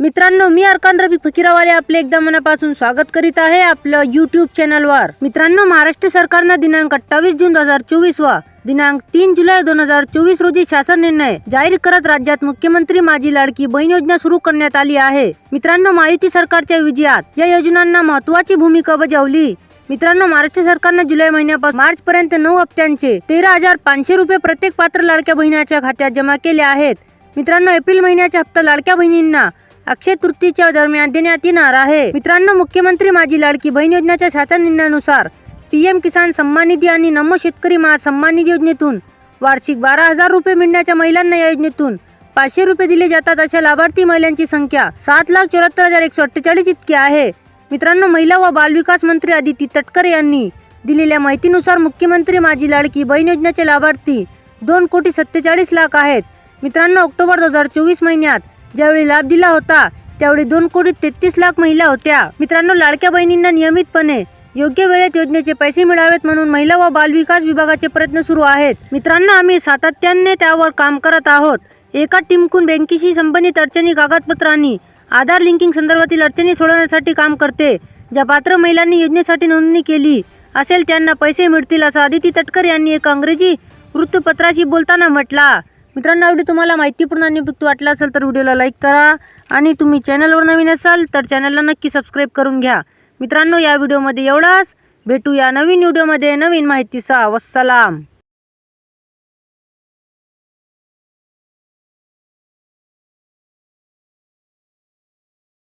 मित्रांनो मी अर्कान रवी फकीरावाले आपले एकदा मनापासून स्वागत करीत आहे आपलं युट्यूब चॅनलवर मित्रांनो महाराष्ट्र सरकारनं दिनांक अठ्ठावीस जून दोन हजार चोवीस व दिनांक तीन जुलै दोन हजार चोवीस रोजी शासन निर्णय जाहीर करत राज्यात मुख्यमंत्री माझी लाडकी बहीण योजना सुरू करण्यात आली आहे. मित्रांनो महायुती सरकारच्या विजयात या योजनांना महत्वाची भूमिका बजावली. मित्रांनो महाराष्ट्र सरकारनं जुलै महिन्यापासून मार्च पर्यंत नऊ हप्त्यांचे तेरा हजार पाचशे रुपये प्रत्येक पात्र लाडक्या बहिणीच्या खात्यात जमा केले आहेत. मित्रांनो एप्रिल महिन्याच्या हप्ता लाडक्या बहिणींना अक्षय तृतीच्या दरम्यान देण्यात येणार आहे. मित्रांनो मुख्यमंत्री माझी लाडकी बहीण योजनेच्या शासन निर्णयानुसार पीएम किसान सन्मान निधी आणि नमो शेतकरी महा सन्मान निधी योजनेतून वार्षिक बारा हजार रुपये मिळण्याच्या महिलांना या योजनेतून पाचशे रुपये दिले जातात अशा लाभार्थी महिलांची संख्या सात लाख चौऱ्याहत्तर हजार एकशे अठ्ठेचाळीस इतकी आहे. मित्रांनो महिला व बालविकास मंत्री अदिती तटकरे यांनी दिलेल्या माहितीनुसार मुख्यमंत्री माझी लाडकी बहीण योजनेचे लाभार्थी दोन कोटी सत्तेचाळीस लाख आहेत. मित्रांनो ऑक्टोबर दोन हजार चोवीस महिन्यात ज्यावेळी लाभ दिला होता त्यावेळी दोन कोटी तेहतीस लाख महिला होत्या. मित्रांनो लाडक्या बहिणींना नियमितपणे योग्य वेळेत योजनेचे पैसे मिळावेत म्हणून महिला व बालविकास विभागाचे प्रयत्न सुरू आहेत. मित्रांनो आम्ही सातत्याने त्यावर काम करत आहोत. एका टीमकून बँकेशी संबंधित अडचणी कागदपत्रांनी आधार लिंकिंग संदर्भातील अडचणी सोडवण्यासाठी काम करते. ज्या पात्र महिलांनी योजनेसाठी नोंदणी केली असेल त्यांना पैसे मिळतील असं आदिती तटकर यांनी एका अंग्रेजी वृत्तपत्राशी बोलताना म्हटला. मित्रांनो व्हिडिओ तुम्हाला माहितीपूर्ण आणि उपयुक्त वाटला असेल तर व्हिडिओला लाईक करा आणि तुम्ही चॅनलवर नवीन असाल तर चॅनलला नक्की सबस्क्राईब करून घ्या. मित्रांनो या व्हिडिओमध्ये एवढाच. भेटू या नवीन व्हिडिओमध्ये. नवीन माहितीचा वस्सलाम.